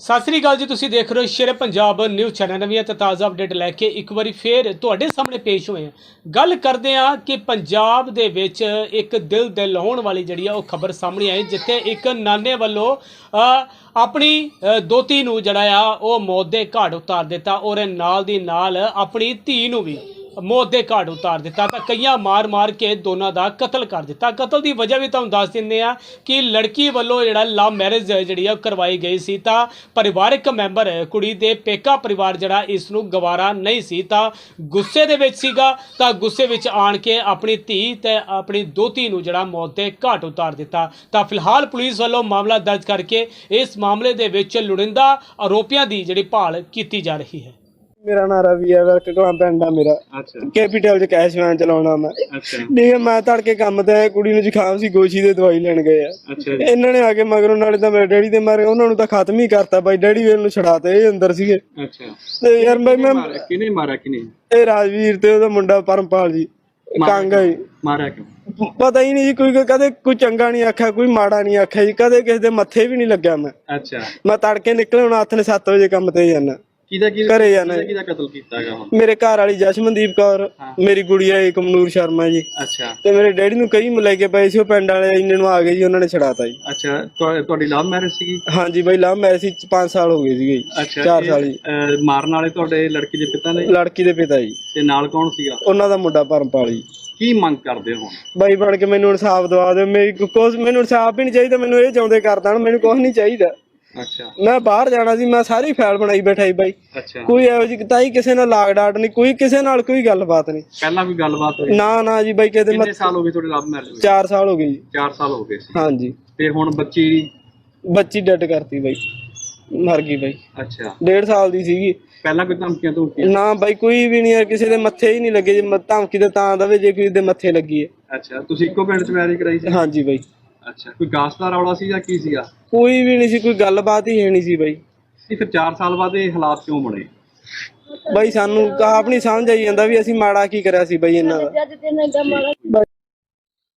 ਸਤਿ ਸ੍ਰੀ ਅਕਾਲ ਜੀ, ਤੁਸੀਂ ਦੇਖ ਰਹੇ ਹੋ ਸ਼ੇਰ ਪੰਜਾਬ ਨਿਊਜ਼ ਚੈਨਲ। ਨਵੀਆਂ ਤੇ ਤਾਜ਼ਾ ਅਪਡੇਟ ਲੈ ਕੇ ਇੱਕ ਵਾਰੀ ਫੇਰ ਤੁਹਾਡੇ ਸਾਹਮਣੇ ਪੇਸ਼ ਹੋਏ ਹਾਂ। ਗੱਲ ਕਰਦੇ ਹਾਂ ਕਿ ਪੰਜਾਬ ਦੇ ਵਿੱਚ ਇੱਕ ਦਿਲ ਦਿਲਾਉਣ ਵਾਲੀ ਜਿਹੜੀ ਆ, ਉਹ ਖਬਰ ਸਾਹਮਣੇ ਆਈ, ਜਿੱਥੇ ਇੱਕ ਨਾਨੇ ਵੱਲੋਂ ਆਪਣੀ ਦੋਤੀ ਨੂੰ ਜਿਹੜਾ ਆ, ਉਹ ਮੌਤ ਦੇ ਘਾਟ ਉਤਾਰ ਦਿੱਤਾ। ਔਰ ਨਾਲ ਦੀ ਨਾਲ ਆਪਣੀ ਧੀ ਨੂੰ ਵੀ ਮੌਤ ਦੇ ਘਾਟ ਉਤਾਰ ਦਿੱਤਾ ਤਾਂ ਕਈਆਂ ਮਾਰ-ਮਾਰ ਕੇ ਦੋਨਾਂ ਦਾ ਕਤਲ ਕਰ ਦਿੱਤਾ। ਕਤਲ ਦੀ ਵਜ੍ਹਾ ਵੀ ਤੁਹਾਨੂੰ ਦੱਸ ਦਿੰਦੇ ਆ ਕਿ ਲੜਕੀ ਵੱਲੋਂ ਜਿਹੜਾ ਲਵ ਮੈਰਿਜ ਜਿਹੜੀ ਆ ਉਹ ਕਰਵਾਈ ਗਈ ਸੀ ਤਾਂ ਪਰਿਵਾਰਕ ਮੈਂਬਰ, ਕੁੜੀ ਦੇ ਪੇਕਾ ਪਰਿਵਾਰ ਜਿਹੜਾ ਇਸ ਨੂੰ ਗਵਾਰਾ ਨਹੀਂ ਸੀ ਤਾਂ ਗੁੱਸੇ ਦੇ ਵਿੱਚ ਸੀਗਾ ਤਾਂ ਗੁੱਸੇ ਵਿੱਚ ਆਣ ਕੇ ਆਪਣੀ ਧੀ ਤੇ ਆਪਣੀ ਦੋਤੀ ਨੂੰ ਜਿਹੜਾ ਮੌਤ ਦੇ ਘਾਟ ਉਤਾਰ ਦਿੱਤਾ। ਤਾਂ ਫਿਲਹਾਲ ਪੁਲਿਸ ਵੱਲੋਂ ਮਾਮਲਾ ਦਰਜ ਕਰਕੇ ਇਸ ਮਾਮਲੇ ਦੇ ਵਿੱਚ ਲੁੜਿੰਦਾ ਆਰੋਪੀਆਂ ਦੀ ਜਿਹੜੀ ਭਾਲ ਕੀਤੀ ਜਾ ਰਹੀ ਹੈ। ਮੇਰਾ ਨਾਂ ਰਵੀ ਹੈ ਵਰਕ ਕਲਾਂ ਪਿੰਡ ਆ ਮੇਰਾ। ਅੱਛਾ। ਕੈਪੀਟਲ ਚ ਕੈਸ਼ ਵੈਨ ਚਲਾਉਣਾ ਮੈਂ। ਅੱਛਾ। ਨਹੀਂ ਮੈਂ ਤੜਕੇ ਕੰਮ ਤੇ ਆਇਆ ਕੁੜੀ ਨੂੰ ਜ਼ੁਕਾਮ ਸੀ ਗੋਸ਼ੀ ਦੇ ਦਵਾਈ ਲੈਣ ਗਏ ਆ। ਅੱਛਾ। ਇਹਨਾਂ ਨੇ ਆ ਕੇ ਮਗਰੋਂ ਨਾਲੇ ਤਾਂ ਮੇਰੇ ਡੈਡੀ ਦੇ ਮਾਰੇ ਉਹਨਾਂ ਨੂੰ ਤਾਂ ਖਤਮ ਹੀ ਕਰਤਾ ਬਾਈ ਡੈਡੀ ਵੇਲ ਨੂੰ ਛੜਾਤੇ ਇਹ ਅੰਦਰ ਸੀਗੇ। ਅੱਛਾ। ਤੇ ਯਾਰ ਬਾਈ ਮੈਂ ਕਿਨੇ ਮਾਰਿਆ ਕਿਨੇ ਇਹ ਰਾਜਵੀਰ ਤੇ ਉਹਦਾ ਮੁੰਡਾ ਪਰਮਪਾਲ ਜੀ ਕਾਂਗਾ ਜੀ। ਮਾਰਿਆ ਕਿਉਂ? ਪਤਾ ਹੀ ਨਹੀਂ ਜੀ ਕੋਈ ਕਦੇ ਕੋਈ ਚੰਗਾ ਨਹੀਂ ਆਖਿਆ ਕੋਈ ਮਾੜਾ ਨਹੀਂ ਆਖਿਆ ਜੀ ਕਦੇ ਕਿਸੇ ਦੇ ਮੱਥੇ ਵੀ ਨਹੀਂ ਲੱਗਿਆ ਮੈਂ। ਅੱਛਾ। ਮੈਂ ਤੜਕੇ ਨਿਕਲੇ ਹੁਣ ਹੱਥ ਨੇ 7 ਵਜੇ ਕੰਮ ਤੇ ਜਾਣਾ ਕਿਹਦਾ ਘਰੇ ਕਿਹਦਾ ਕਿਹਦਾ ਕਤਲ ਕੀਤਾ ਹੈਗਾ ਹੁਣ? ਮੇਰੇ ਘਰ ਵਾਲੀ ਜਸ਼ਮਨਦੀਪ ਕੌਰ ਮੇਰੀ ਗੁੜੀਆ ਏਕਮਨੂਰ ਸ਼ਰਮਾ ਜੀ। ਅੱਛਾ। ਤੇ ਮੇਰੇ ਡੈਡੀ ਨੂੰ ਕਈ ਲੈ ਕੇ ਪਏ ਸੀ ਉਹ ਪਿੰਡ ਵਾਲੇ ਇੰਨੇ ਨੂੰ ਆ ਗਏ ਜੀ ਉਹਨਾਂ ਨੇ ਛੜਾਤਾ ਜੀ। ਅੱਛਾ ਤੁਹਾ- ਤੁਹਾਡੀ ਲਵ ਮੈਰਿਜ ਸੀਗੀ? ਹਾਂਜੀ ਬਾਈ ਲਵ ਮੈਰਿਜ ਸੀ 5 ਸਾਲ ਹੋ ਗਏ ਸੀਗੇ ਜੀ ਅੱਛਾ 4 ਇਹ, ਸਾਲ ਜੀ। ਮਾਰਨ ਵਾਲੇ ਤੁਹਾਡੇ ਲੜਕੀ ਦੇ ਪਿਤਾ ਨੇ? ਲੜਕੀ ਦੇ ਪਿਤਾ ਜੀ। ਤੇ ਨਾਲ ਕੌਣ ਸੀਗਾ? ਉਹਨਾਂ ਦਾ ਮੁੰਡਾ ਪਰਮਪਾਲ ਜੀ। ਕੀ ਮੰਗ ਕਰਦੇ ਹੋ ਹੁਣ? ਬਾਈ ਬਣ ਕੇ ਮੈਨੂੰ ਇਨਸਾਫ ਦਵਾ ਦਿਓ। ਮੇਰੀ ਕੁਝ ਮੈਨੂੰ ਇਨਸਾਫ ਵੀ ਨਹੀਂ ਚਾਹੀਦਾ ਮੈਨੂੰ ਇਹ ਚਾਹੁੰਦੇ ਕਰ ਦੇਣ ਮੈਨੂੰ ਕੁਝ ਨਹੀਂ ਚਾਹੀਦਾ। ਅੱਛਾ। ਮੈਂ ਬਾਹਰ ਜਾਣਾ ਸੀ ਮੈਂ ਸਾਰੀ ਫਾਈਲ ਬਣਾਈ ਬੈਠਾ ਸੀ ਬਾਈ। ਅੱਛਾ। ਕੋਈ ਇਹੋ ਜਿਹੀ ਤਾਈ ਕਿਸੇ ਨਾਲ ਲਾਗ ਡਾਟ ਨਹੀਂ ਕੋਈ ਕਿਸੇ ਨਾਲ ਕੋਈ ਗੱਲਬਾਤ ਨਹੀਂ। ਪਹਿਲਾਂ ਵੀ ਗੱਲਬਾਤ ਹੋਈ? ਨਾ ਨਾ ਜੀ ਬਾਈ ਕਿਤੇ ਕਿੰਨੇ ਸਾਲ ਹੋ ਗਏ ਤੁਹਾਡੇ ਲਵ ਮੈਰਿਜ 4 ਸਾਲ ਹੋ ਗਏ ਜੀ। 4 ਸਾਲ ਹੋ ਗਏ ਸੀ। ਹਾਂਜੀ। ਤੇ ਹੁਣ ਬੱਚੀ ਬੱਚੀ ਡੈਡ ਕਰਤੀ ਬਾਈ। ਮਰ ਗਈ ਬਾਈ। ਅੱਛਾ। ਡੇਢ ਸਾਲ ਦੀ ਸੀਗੀ। ਪਹਿਲਾਂ ਕੋਈ ਧਮਕੀਆਂ ਤੋਂ ਨਾ ਬਾਈ ਕੋਈ ਵੀ ਨਹੀਂ ਕਿਸੇ ਦੇ ਮੱਥੇ ਹੀ ਨਹੀਂ ਲੱਗੇ। ਜੇ ਧਮਕੀ ਤੇ ਤਾਂ ਦਵੇ ਜੇ ਕਿਸੇ ਦੇ ਮੱਥੇ ਲੱਗੀ ਹੈ। ਅੱਛਾ ਤੁਸੀਂ ਇੱਕੋ ਪਿੰਡ ਚ ਮੈਰਿਜ ਕਰਾਈ ਸੀ? ਹਾਂਜੀ ਬਾਈ। ਅੱਛਾ। ਕੋਈ ਗਾਸ ਦਾ ਰੌਲਾ ਸੀ ਜਾਂ ਕੀ ਸੀਗਾ? ਕੋਈ ਵੀ ਨਹੀਂ ਸੀ ਕੋਈ ਗੱਲਬਾਤ ਹੀ ਹੈ ਨਹੀਂ ਸੀ ਬਾਈ। ਨਹੀਂ ਫਿਰ 4 ਸਾਲ ਬਾਅਦ ਇਹ ਹਾਲਾਤ ਕਿਉਂ ਬਣੇ? ਬਾਈ ਸਾਨੂੰ ਆਪ ਨਹੀਂ ਸਮਝ ਆਈ ਜਾਂਦਾ ਵੀ ਅਸੀਂ ਮਾੜਾ ਕੀ ਕਰਿਆ ਸੀ ਬਾਈ ਇਹਨਾਂ ਦਾ।